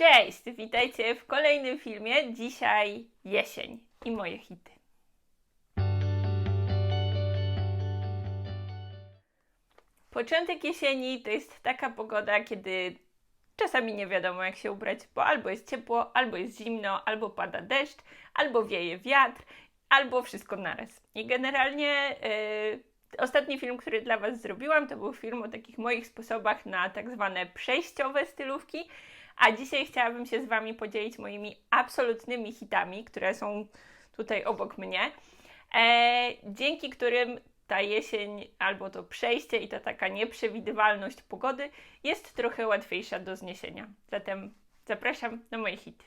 Cześć, witajcie w kolejnym filmie. Dzisiaj jesień i moje hity. Początek jesieni to jest taka pogoda, kiedy czasami nie wiadomo jak się ubrać, bo albo jest ciepło, albo jest zimno, albo pada deszcz, albo wieje wiatr, albo wszystko naraz. I generalnie yy, ostatni film, który dla Was zrobiłam, to był film o takich moich sposobach na tak zwane przejściowe stylówki. A dzisiaj chciałabym się z Wami podzielić moimi absolutnymi hitami, które są tutaj obok mnie, e, dzięki którym ta jesień albo to przejście i ta taka nieprzewidywalność pogody jest trochę łatwiejsza do zniesienia. Zatem zapraszam na moje hity.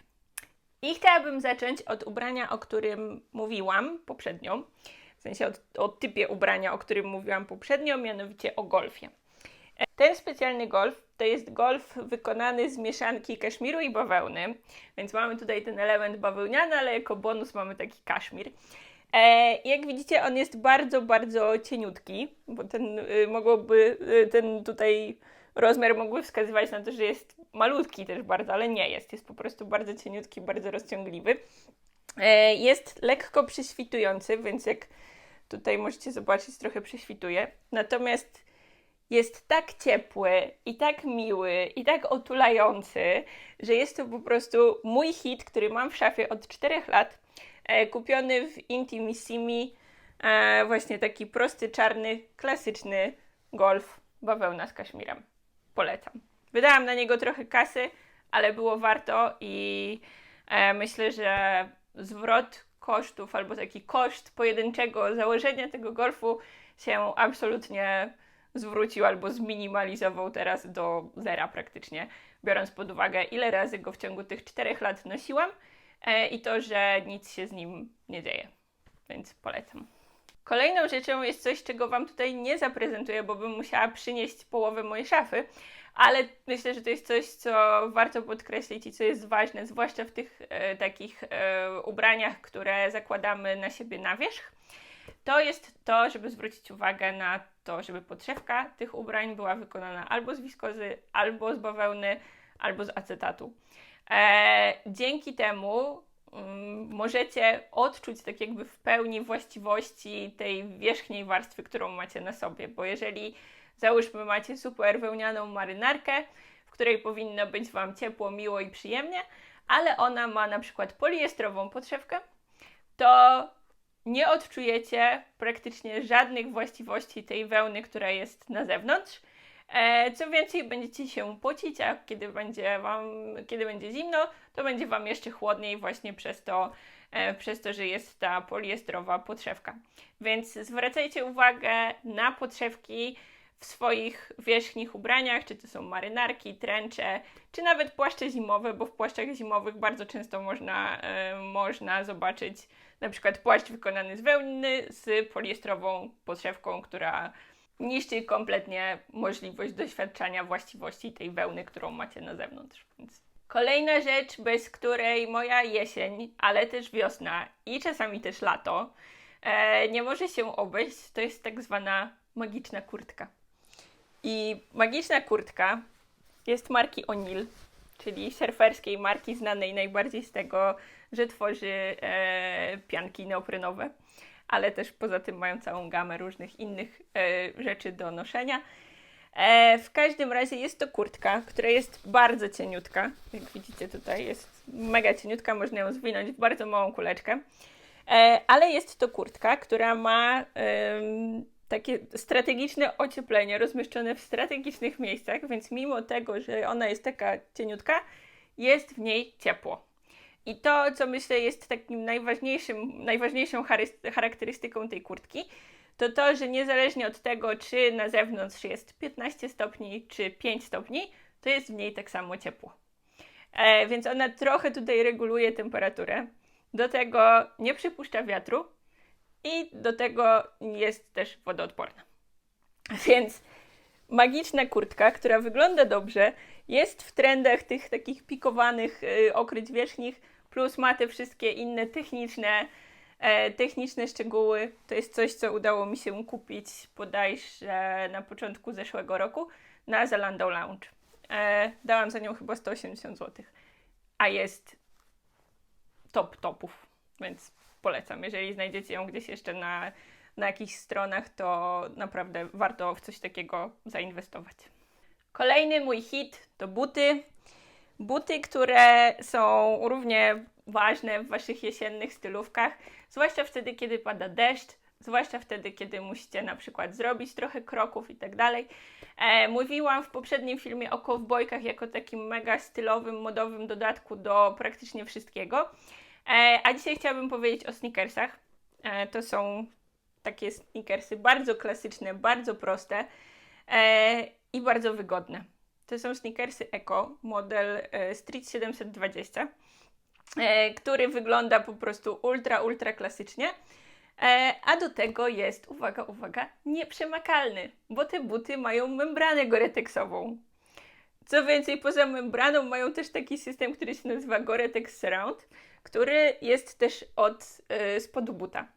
I chciałabym zacząć od ubrania, o którym mówiłam poprzednio, w sensie od, od typie ubrania, o którym mówiłam poprzednio, mianowicie o golfie. Ten specjalny golf to jest golf wykonany z mieszanki kaszmiru i bawełny, więc mamy tutaj ten element bawełniany, ale jako bonus mamy taki kaszmir. E, jak widzicie, on jest bardzo, bardzo cieniutki, bo ten y, mogłoby, y, ten tutaj rozmiar mógłby wskazywać na to, że jest malutki też bardzo, ale nie jest. Jest po prostu bardzo cieniutki, bardzo rozciągliwy. E, jest lekko prześwitujący, więc jak tutaj możecie zobaczyć, trochę prześwituje. Natomiast jest tak ciepły i tak miły i tak otulający, że jest to po prostu mój hit, który mam w szafie od 4 lat, e, kupiony w Intimissimi, e, właśnie taki prosty, czarny, klasyczny golf bawełna z kaszmirem. Polecam. Wydałam na niego trochę kasy, ale było warto i e, myślę, że zwrot kosztów albo taki koszt pojedynczego założenia tego golfu się absolutnie zwrócił albo zminimalizował teraz do zera praktycznie, biorąc pod uwagę, ile razy go w ciągu tych czterech lat nosiłam e, i to, że nic się z nim nie dzieje. Więc polecam. Kolejną rzeczą jest coś, czego Wam tutaj nie zaprezentuję, bo bym musiała przynieść połowę mojej szafy, ale myślę, że to jest coś, co warto podkreślić i co jest ważne, zwłaszcza w tych e, takich e, ubraniach, które zakładamy na siebie na wierzch to jest to, żeby zwrócić uwagę na to, żeby podszewka tych ubrań była wykonana albo z wiskozy, albo z bawełny, albo z acetatu. E, dzięki temu mm, możecie odczuć tak jakby w pełni właściwości tej wierzchniej warstwy, którą macie na sobie, bo jeżeli załóżmy macie super wełnianą marynarkę, w której powinno być Wam ciepło, miło i przyjemnie, ale ona ma na przykład poliestrową podszewkę, to nie odczujecie praktycznie żadnych właściwości tej wełny, która jest na zewnątrz. E, co więcej, będziecie się pocić, a kiedy będzie Wam, kiedy będzie zimno, to będzie Wam jeszcze chłodniej właśnie przez to, e, przez to, że jest ta poliestrowa podszewka. Więc zwracajcie uwagę na podszewki w swoich wierzchnich ubraniach, czy to są marynarki, tręcze, czy nawet płaszcze zimowe, bo w płaszczach zimowych bardzo często można, e, można zobaczyć na przykład płaszcz wykonany z wełny z poliestrową podszewką, która niszczy kompletnie możliwość doświadczania właściwości tej wełny, którą macie na zewnątrz. Więc kolejna rzecz, bez której moja jesień, ale też wiosna i czasami też lato e, nie może się obejść, to jest tak zwana magiczna kurtka. I magiczna kurtka jest marki O'Neill, czyli surferskiej marki znanej najbardziej z tego, że tworzy e, pianki neoprenowe, ale też poza tym mają całą gamę różnych innych e, rzeczy do noszenia. E, w każdym razie jest to kurtka, która jest bardzo cieniutka. Jak widzicie tutaj jest mega cieniutka, można ją zwinąć w bardzo małą kuleczkę. E, ale jest to kurtka, która ma takie strategiczne ocieplenie rozmieszczone w strategicznych miejscach, więc mimo tego, że ona jest taka cieniutka, jest w niej ciepło. I to, co myślę jest takim najważniejszym, najważniejszą charakterystyką tej kurtki, to to, że niezależnie od tego, czy na zewnątrz jest 15 stopni, czy 5 stopni, to jest w niej tak samo ciepło. E, więc ona trochę tutaj reguluje temperaturę. Do tego nie przypuszcza wiatru i do tego jest też wodoodporna. Więc magiczna kurtka, która wygląda dobrze, jest w trendach tych takich pikowanych y, okryć wierzchnich, plus ma te wszystkie inne techniczne, e, techniczne szczegóły. To jest coś, co udało mi się kupić bodajże na początku zeszłego roku na Zalando Lounge. E, dałam za nią chyba 180 zł. a jest top topów, więc polecam. Jeżeli znajdziecie ją gdzieś jeszcze na, na jakichś stronach, to naprawdę warto w coś takiego zainwestować. Kolejny mój hit to buty. Buty, które są równie ważne w waszych jesiennych stylówkach, zwłaszcza wtedy, kiedy pada deszcz, zwłaszcza wtedy, kiedy musicie na przykład zrobić trochę kroków i tak dalej. E, mówiłam w poprzednim filmie o kowbojkach jako takim mega stylowym, modowym dodatku do praktycznie wszystkiego. E, a dzisiaj chciałabym powiedzieć o sneakersach. E, to są takie sneakersy bardzo klasyczne, bardzo proste e, i bardzo wygodne. To są sneakersy Eco, model Street 720, e, który wygląda po prostu ultra, ultra klasycznie. A do tego jest, uwaga, uwaga, nieprzemakalny, bo te buty mają membranę goreteksową. Co więcej, poza membraną mają też taki system, który się nazywa Gore-Tex Surround, który jest też od y, spodu buta.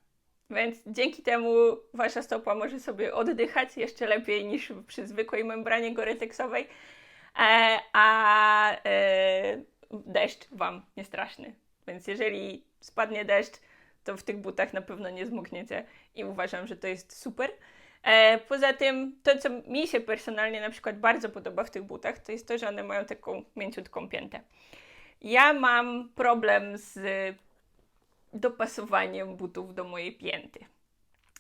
Więc dzięki temu wasza stopa może sobie oddychać jeszcze lepiej niż przy zwykłej membranie goretexowej, e, a e, deszcz wam nie straszny. Więc jeżeli spadnie deszcz, to w tych butach na pewno nie zmokniecie i uważam, że to jest super. E, poza tym, to co mi się personalnie na przykład bardzo podoba w tych butach, to jest to, że one mają taką mięciutką piętę. Ja mam problem z dopasowaniem butów do mojej pięty.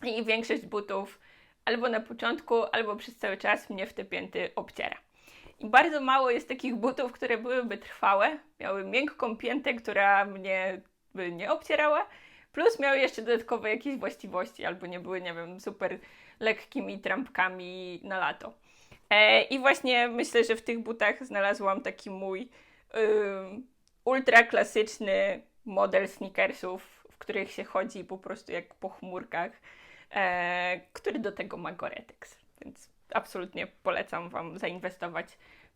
I większość butów albo na początku, albo przez cały czas mnie w te pięty obciera. I bardzo mało jest takich butów, które byłyby trwałe, miały miękką piętę, która mnie by nie obcierała, plus miały jeszcze dodatkowe jakieś właściwości, albo nie były, nie wiem, super lekkimi trampkami na lato. E, I właśnie myślę, że w tych butach znalazłam taki mój ultra klasyczny model sneakersów, w których się chodzi po prostu jak po chmurkach, e, który do tego ma Gore-Tex. Więc absolutnie polecam Wam zainwestować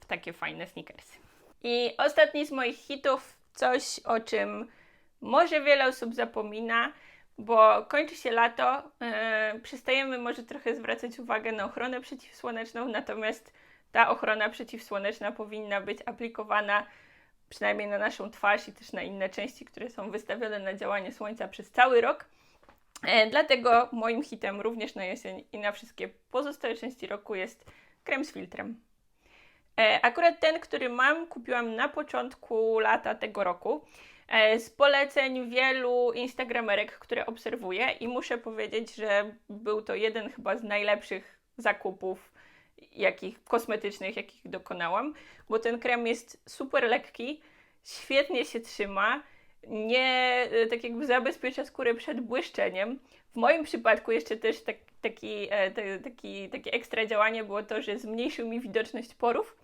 w takie fajne sneakersy. I ostatni z moich hitów, coś o czym może wiele osób zapomina, bo kończy się lato, e, przestajemy może trochę zwracać uwagę na ochronę przeciwsłoneczną, natomiast ta ochrona przeciwsłoneczna powinna być aplikowana przynajmniej na naszą twarz i też na inne części, które są wystawione na działanie słońca przez cały rok. E, dlatego moim hitem również na jesień i na wszystkie pozostałe części roku jest krem z filtrem. E, akurat ten, który mam, kupiłam na początku lata tego roku. E, z poleceń wielu instagramerek, które obserwuję, i muszę powiedzieć, że był to jeden chyba z najlepszych zakupów jakich kosmetycznych, jakich dokonałam, bo ten krem jest super lekki, świetnie się trzyma, nie e, tak jakby zabezpiecza skórę przed błyszczeniem. W moim przypadku jeszcze też tak, taki, e, te, taki, takie ekstra działanie było to, że zmniejszył mi widoczność porów,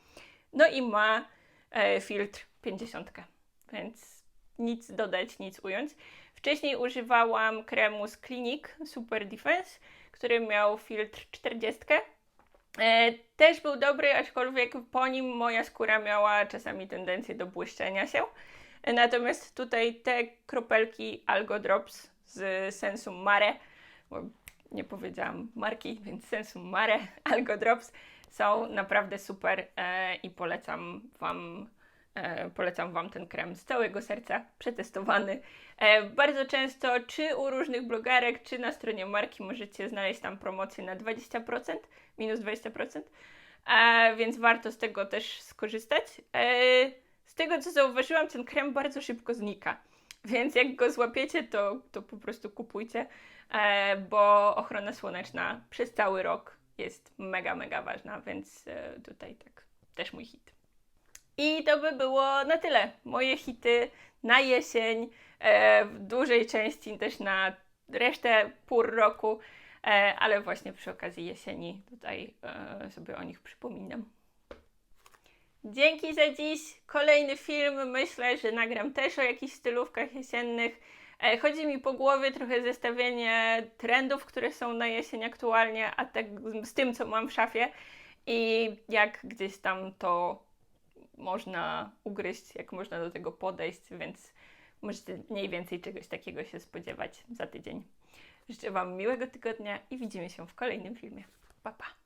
no i ma e, filtr 50, więc nic dodać, nic ująć. Wcześniej używałam kremu z Clinique Super Defense, który miał filtr 40 E, też był dobry, aczkolwiek po nim moja skóra miała czasami tendencję do błyszczenia się. E, natomiast tutaj te kropelki Algo Drops z Sensum Mare, bo nie powiedziałam marki, więc Sensum Mare Algo Drops są naprawdę super e, i polecam Wam E, polecam Wam ten krem z całego serca, przetestowany. E, bardzo często, czy u różnych blogerek, czy na stronie marki możecie znaleźć tam promocję na 20%, minus 20%, e, więc warto z tego też skorzystać. Z tego co zauważyłam, ten krem bardzo szybko znika. Więc jak go złapiecie, to, to po prostu kupujcie, bo ochrona słoneczna przez cały rok jest mega, mega ważna, więc tutaj tak też mój hit. I to by było na tyle. Moje hity na jesień, e, w dużej części też na resztę pór roku, e, ale właśnie przy okazji jesieni tutaj e, sobie o nich przypominam. Dzięki za dziś. Kolejny film. Myślę, że nagram też o jakichś stylówkach jesiennych. Chodzi mi po głowie trochę zestawienie trendów, które są na jesień aktualnie, a tak z tym, co mam w szafie i jak gdzieś tam to można ugryźć, jak można do tego podejść, więc możecie mniej więcej czegoś takiego się spodziewać za tydzień. Życzę Wam miłego tygodnia i widzimy się w kolejnym filmie. Pa, pa!